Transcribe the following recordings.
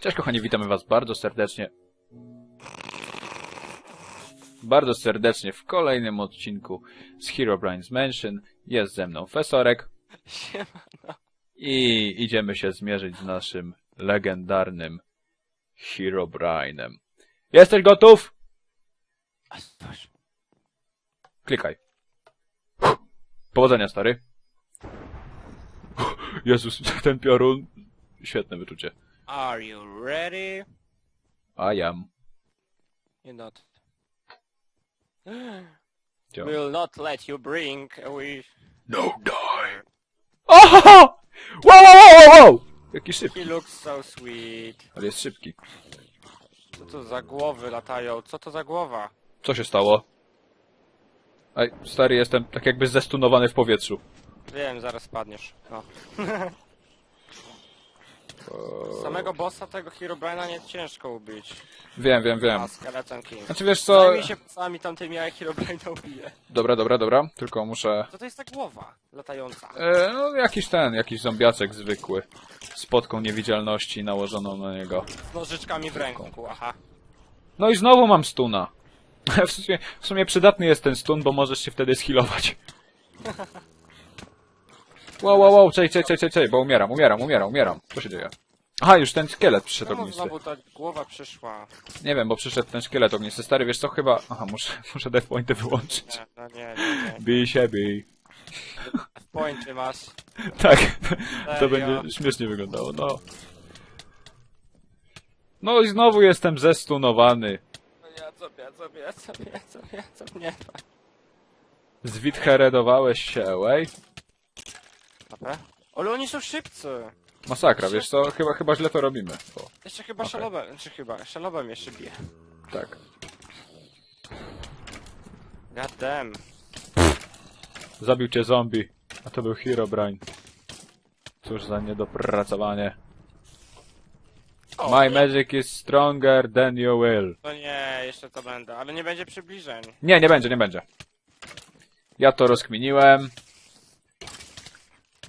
Cześć kochani, witamy was bardzo serdecznie. Bardzo serdecznie w kolejnym odcinku z Herobrine's Mansion. Jest ze mną Fesorek i idziemy się zmierzyć z naszym legendarnym Herobrine'em. Jesteś gotów? Klikaj. Powodzenia, stary. Jezus, ten piorun. Świetne wyczucie. Are you ready? I am. You're not. Działa. Will not let you bring away. No die. Oho! Wow, wow, wow, wow! Jaki szybki. He looks so sweet. Ale jest szybki. Co to za głowy latają? Co to za głowa? Co się stało? Aj, stary, jestem tak jakby zestunowany w powietrzu. Wiem, zaraz spadniesz. No. Samego bossa tego Herobrine'a nie ciężko ubić. Wiem, wiem, wiem. A Skeleton King. Znaczy wiesz co... Zajmij się sami tamtymi, a ja Herobrine'a ubiję. Dobra, dobra, dobra. Tylko muszę... Co to jest ta głowa latająca? E, no, jakiś ten, jakiś zombiaczek zwykły. Z podką niewidzialności nałożoną na niego. Z nożyczkami w ręku, aha. No i znowu mam stuna. W sumie, w sumie przydatny jest ten stun, bo możesz się wtedy schilować. Wow, wow, wow, czej, czej, czej, czej, czej, bo umieram, umieram, umieram, umieram. Co się dzieje? Aha, już ten szkielet przyszedł Czemu ognisty. znowu ta głowa przyszła? Nie wiem, bo przyszedł ten szkielet ognisty. Stary, wiesz co, chyba... Aha, muszę, muszę death pointy wyłączyć. Nie, no nie, nie, nie. Bij się, bij. Pointy masz. Tak, to Serio? będzie śmiesznie wyglądało, no. No i znowu jestem zestunowany. No ja co, ja co, ja co, ja co, ja co, nie. Zwitheredowałeś się, ej. Dobra. Ale oni są szybcy. Masakra, wiesz co, chyba, chyba źle to robimy. O, Jeszcze chyba Okej. szalobem, czy chyba, szalobem jeszcze bije. tak. God damn. Zabił cię zombie, a to był Herobrine. Cóż za niedopracowanie. O, My nie. magic is stronger than your will. To nie, jeszcze to będę, ale nie będzie przybliżeń. Nie, nie będzie, nie będzie. Ja to rozkminiłem.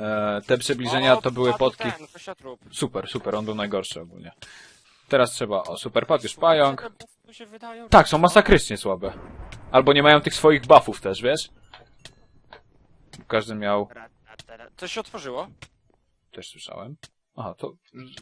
E, te przybliżenia O, to były a potki. Ten, kościotrup. Super, super, on był najgorszy ogólnie. Teraz trzeba, o, super pat, już pająk. Te buffy tu się wydają, Tak, są co? masakrycznie słabe. Albo nie mają tych swoich buffów też, wiesz? Każdy miał, Ra, ra, ra, ra. Coś się otworzyło? też słyszałem. Aha, to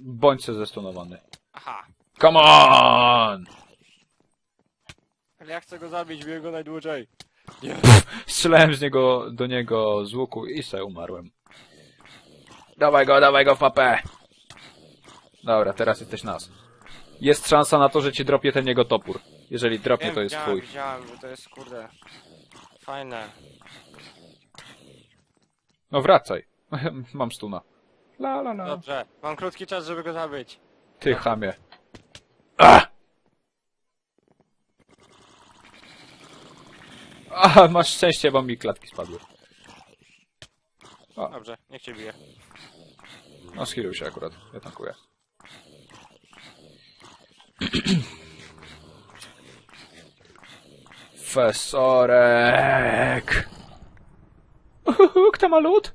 bądź se zestunowany. Aha. Come on! Ale ja chcę go zabić, biję go najdłużej. Nie. Strzelałem z niego, do niego z łuku i se umarłem. Dawaj go, dawaj go w papę! Dobra, teraz jesteś nas. Jest szansa na to, że ci dropie ten jego topór. Jeżeli dropnie, Wiem, to jest widziałem, twój. widziałem, że to jest kurde. Fajne. No wracaj. Mam stuna. La la la. Dobrze, mam krótki czas, żeby go zabić. Ty chamie. A! Aha, masz szczęście, bo mi klatki spadły. Dobrze, niech cię bije. No, schiluj się akurat. Ja tankuję. Fesorek! Kto ma lód?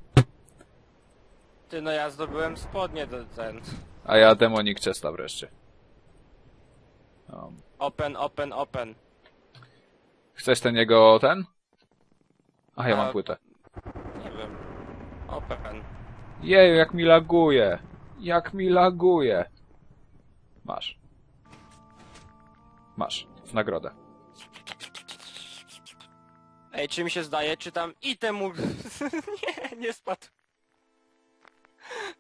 Ty, no ja zdobyłem spodnie do ten. A ja demonik Chesta wreszcie. Um, Open, open, open. chcesz ten jego ten? Ach, ja mam A- płytę. Open. Jeju, jak mi laguje. Jak mi laguje. Masz. Masz. W nagrodę. Ej, czy mi się zdaje, czy tam item mógł... nie, nie spadł.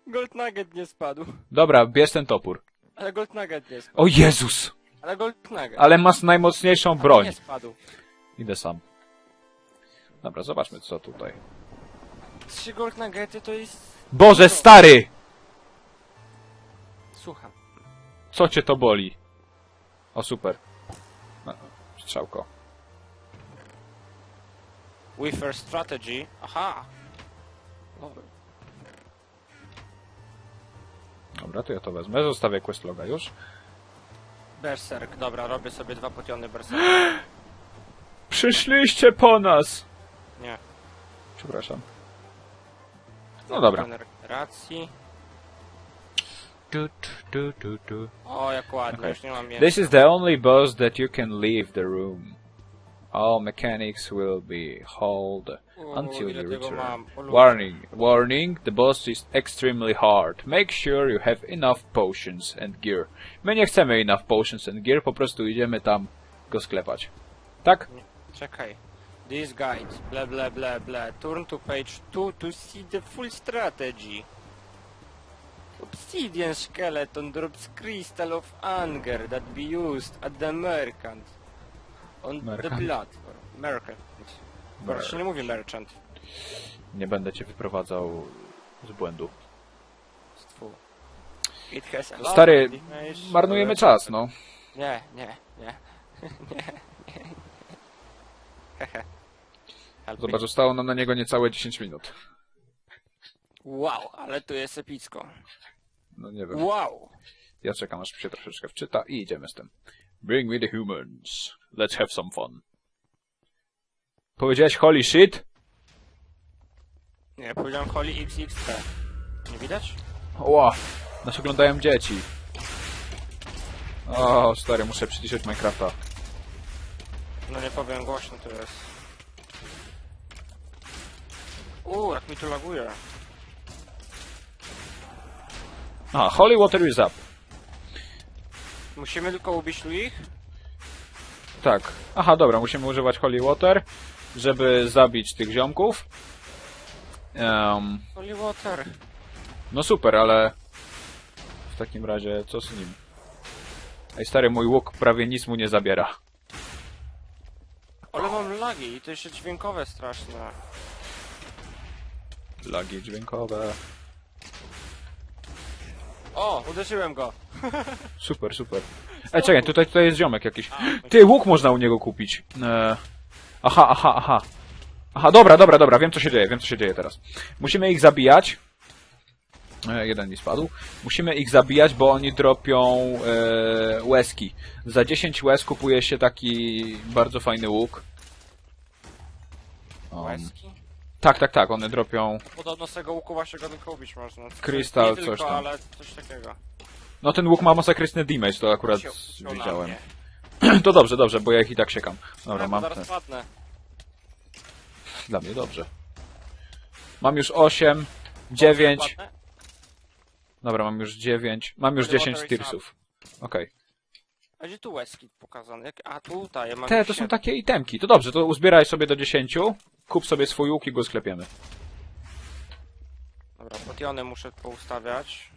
Gold Nugget nie spadł. Dobra, bierz ten topór. Ale Gold Nugget nie spadł. O Jezus! Ale Gold Nugget. Ale masz najmocniejszą broń. Nie spadł. Idę sam. Dobra, zobaczmy co tutaj. Trzy Gold Nuggety to jest... Boże, stary! Słucham. Co cię to boli? O, super. No, Strzałko. Weaver Strategy. Aha. Dobra. Dobra, to ja to wezmę. Zostawię questloga już. Berserk. Dobra, robię sobie dwa potiony Berserk. Przyszliście po nas! Nie. Przepraszam. No dobra. Regeneracji. Tu, tu, tu, tu. O, jak ładnie, Okej. już nie mam mięsa. This is the only boss that you can leave the room. All mechanics will be hauled until you return. mam? O, ludzie. Warning, warning, the boss is extremely hard. Make sure you have enough potions and gear. My nie chcemy enough potions and gear, po prostu idziemy tam go sklepać. Tak? Czekaj. This guide, bla bla bla bla. Turn to page 2 to see the full strategy. Obsidian skeleton drops crystal of anger that be used at the merchant. On the Merchant. platform. Merchant. Mer. się nie mówi merchant. Nie będę cię wyprowadzał z błędu. It has a lot Stary, of damage. marnujemy czas, no. Nie, nie, nie. nie, nie. Hehe. Me. Zobacz, zostało nam na niego niecałe 10 minut. Wow, ale tu jest epicko. No nie wiem. Wow! Ja czekam, aż się troszeczkę wczyta i idziemy z tym. Bring me the humans. Let's have some fun. Powiedziałeś holy shit? Nie, powiedziałem Holy XXP. Nie widać? Ła, nas oglądają dzieci. O, stary, muszę przyciszyć Minecrafta. No nie powiem głośno to jest. Uuu, jak mi tu laguje. Aha, holy water is up. Musimy tylko ubić tu ich? Tak. Aha, dobra, musimy używać holy water, żeby zabić tych ziomków. Em, Holy water. no super, ale w takim razie co z nim? Ej, stary, mój łuk prawie nic mu nie zabiera. Ale mam lagi i to jeszcze dźwiękowe straszne. Lagi dźwiękowe. O, uderzyłem go. Super, super. Ej, czekaj, tutaj, tutaj jest ziomek jakiś. Ty, łuk można u niego kupić. E... Aha, aha, aha. Aha, dobra, dobra, dobra, wiem co się dzieje, wiem co się dzieje teraz. Musimy ich zabijać. E, jeden mi spadł. Musimy ich zabijać, bo oni dropią e, łezki. Za 10 łez kupuje się taki bardzo fajny łuk. Um, Łezki. Tak, tak, tak, one dropią... Podobno z tego łuku właśnie ubić można. Krystal, Nie coś tam. ale coś takiego. No ten łuk ma masakryczny damage, to akurat na widziałem. mnie. To dobrze, dobrze, bo ja ich i tak siekam. Dobra, Dobra, mam... zaraz padnę. Dla mnie dobrze. Mam już 8, 9. Padnę? Dobra, mam już 9. Mam już Water 10 is up. tirsów. Okej. A gdzie tu łezki pokazane? Jak... A tutaj, ja mam Te to są siedem. takie itemki. To dobrze, to uzbieraj sobie do 10. Kup sobie swój łuk i go sklepiemy. Dobra, potiony muszę poustawiać.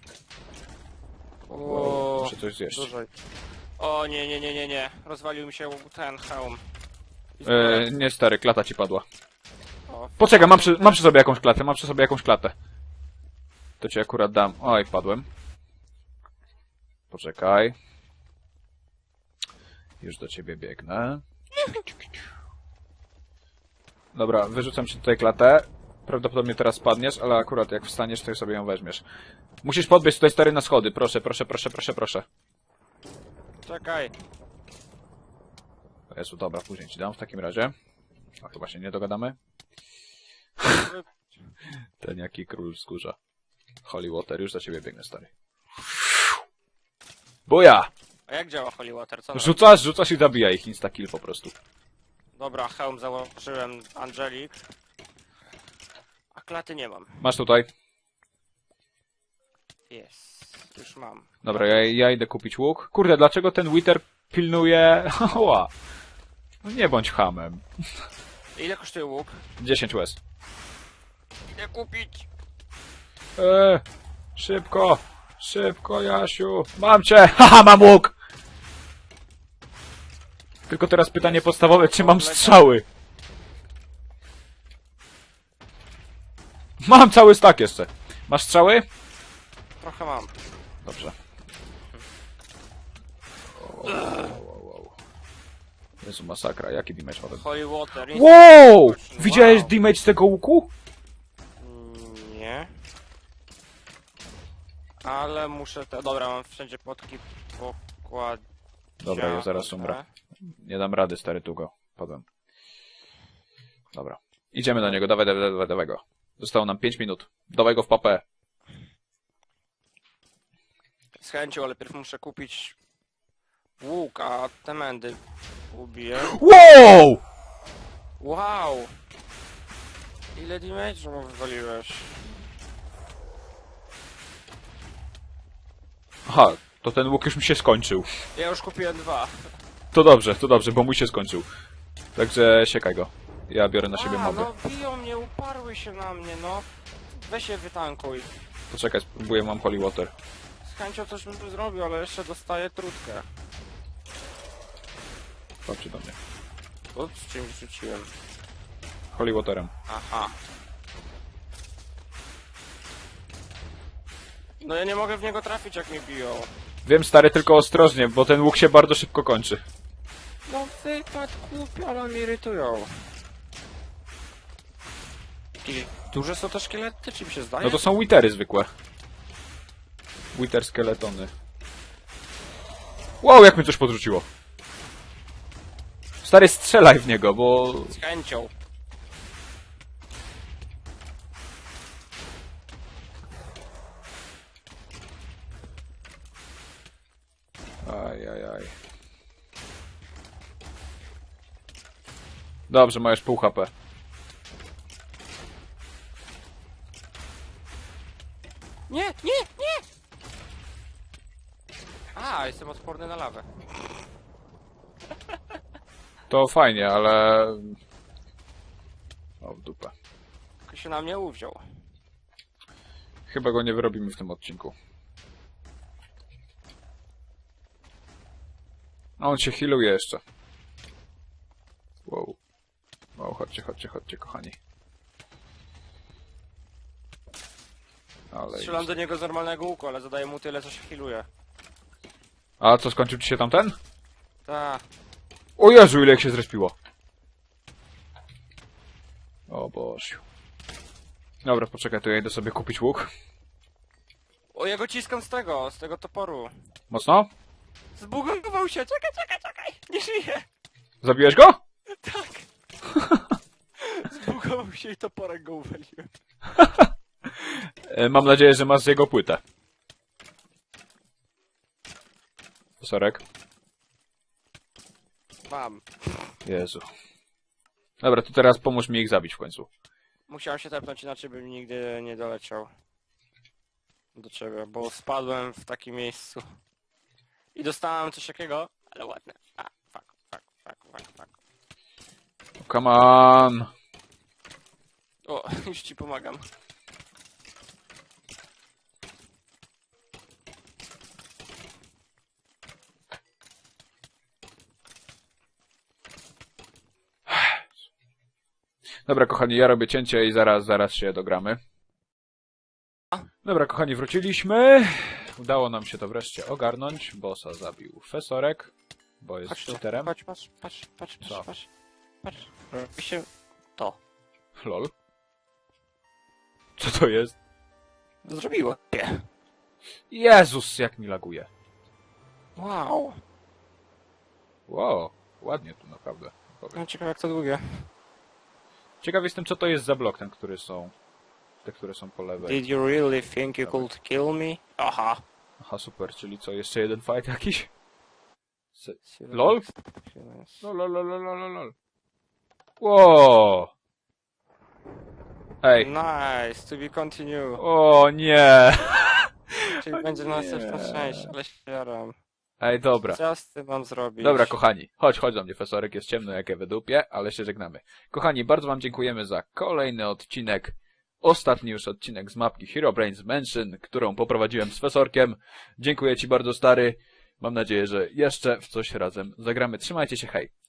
O, Muszę coś zjeść. dużo. O nie, nie, nie, nie, nie. Rozwalił mi się ten hełm. I E, nie stary, klata ci padła. O, Poczekaj, mam przy, mam przy sobie jakąś klatę, mam przy sobie jakąś klatę. To ci akurat dam. Oj, wpadłem. Poczekaj. Już do ciebie biegnę. Dobra, wyrzucam ci tutaj klatę. Prawdopodobnie teraz spadniesz, ale akurat jak wstaniesz, to sobie ją weźmiesz. Musisz podbiec tutaj stary na schody. Proszę, proszę, proszę, proszę, proszę. Czekaj. O Jezu, dobra, później ci dam w takim razie. A chyba się nie dogadamy. Ten jaki król wzgórza. Holy Water, już do ciebie biegnę, stary. Buja! A jak działa Holy Water? Co? Rzucasz, rzucasz i zabija ich insta-kill po prostu. Dobra, hełm założyłem Angelik. A klaty nie mam. Masz tutaj. Jest. Już mam. Dobra, ja, ja idę kupić łuk. Kurde, dlaczego ten Wither pilnuje... Ła. No nie bądź hamem. Ile kosztuje łuk? 10 łez. Ile kupić? Eee, szybko, szybko, Jasiu. Mam cię! Haha, mam łuk! Tylko teraz pytanie podstawowe, czy mam strzały? Mam cały stak jeszcze. Masz strzały? Trochę mam. Dobrze. Jezu, masakra, jaki damage ma ten? Holy Water. Wow! Widziałeś damage z tego łuku? Nie. Ale muszę te... Dobra, mam wszędzie potki pokład... Dobra, ja zaraz umrę. Nie dam rady, stary, tu go. Padłem. Dobra. Idziemy do niego, dawaj, dawaj, dawaj, dawaj go. Zostało nam 5 minut. Dawaj go w papę. Z chęcią, ale pierw muszę kupić łuk, a te mędy ubiję. Wow! Wow! Ile damage'u mu wywaliłeś? Aha, to ten łuk już mi się skończył. Ja już kupiłem dwa. To dobrze, to dobrze, bo mój się skończył. Także siekaj go. Ja biorę na siebie A, moby. no biją mnie, uparły się na mnie, no. Weź się wytankuj. Poczekaj, spróbuję, mam holy water. Z chęcią coś bym tu zrobił, ale jeszcze dostaję trutkę. Chodźcie do mnie. Ups, czymś rzuciłem. Holy waterem. Aha. No ja nie mogę w niego trafić jak mnie biją. Wiem, stary, tylko ostrożnie, bo ten łuk się bardzo szybko kończy. No wypad głupio, ale mnie irytują. Jakieś duże są te szkielety, czy mi się zdaje? No to są witery zwykłe. Witer skeletony. Wow, jak mnie coś podrzuciło. Stary, strzelaj w niego, bo... Z chęcią. Aj, aj, aj. Dobrze, masz pół HP. Nie, nie, nie! A, jestem odporny na lawę. To fajnie, ale... O, w dupę. Tylko się na mnie uwziął. Chyba go nie wyrobimy w tym odcinku. A on się healuje jeszcze. Wow. Wow, chodźcie, chodźcie, chodźcie, kochani. Ale... Strzelam do niego z normalnego łuku, ale zadaję mu tyle, co się healuje. A co, skończył ci się tamten? Ta. O Jezu, ile ich się zrespiło. O Boże. Dobra, poczekaj, to ja idę sobie kupić łuk. O, ja go ciskam z tego, z tego toporu. Mocno? Zbugował się, czekaj, czekaj, czekaj! Nie żyje! Zabiłeś go? Tak! Zbugował się i toporem go uwaliłem. E, Mam nadzieję, że masz jego płytę. Sorek. Mam. Jezu. Dobra, to teraz pomóż mi ich zabić w końcu. Musiałem się tepnąć, inaczej bym nigdy nie doleciał. Do ciebie, bo spadłem w takim miejscu. I dostałem coś takiego, ale ładne. A, fuck, fuck, fuck, fuck, fuck. Come on! O, już ci pomagam. Dobra, kochani, ja robię cięcie i zaraz, zaraz się dogramy. Dobra, kochani, wróciliśmy. Udało nam się to wreszcie ogarnąć. Bossa zabił Fesorek, bo jest Patrz cheaterem. patrz, patrz, patrz, patrz, patrz, Co? patrz. Patrz, robi się to. Lol. Co to jest? Zrobiło. Nie. Jezus, jak mi laguje. Wow. Wow, ładnie tu naprawdę. powiem. No ciekawe jak to długie. Ciekaw jestem, co to jest za blok, ten, który są... Te, które są po lewej. Did you really think you could kill me? Aha. Aha, super, czyli co, jeszcze jeden fight jakiś? Se- LOL? No, lol, lol, lol, lol, lol. Wow! Ej. Nice, to be continue. O nie! Czyli O będzie nie. następna część, ale się jaram. Ej, dobra. Tym mam zrobić? Dobra, kochani. Chodź, chodź do mnie, fesorek. Jest ciemno jak w dupie, ale się żegnamy. Kochani, bardzo wam dziękujemy za kolejny odcinek. Ostatni już odcinek z mapki Hero Brains Mansion, którą poprowadziłem z fesorkiem. Dziękuję ci bardzo, stary. Mam nadzieję, że jeszcze w coś razem zagramy. Trzymajcie się, hej!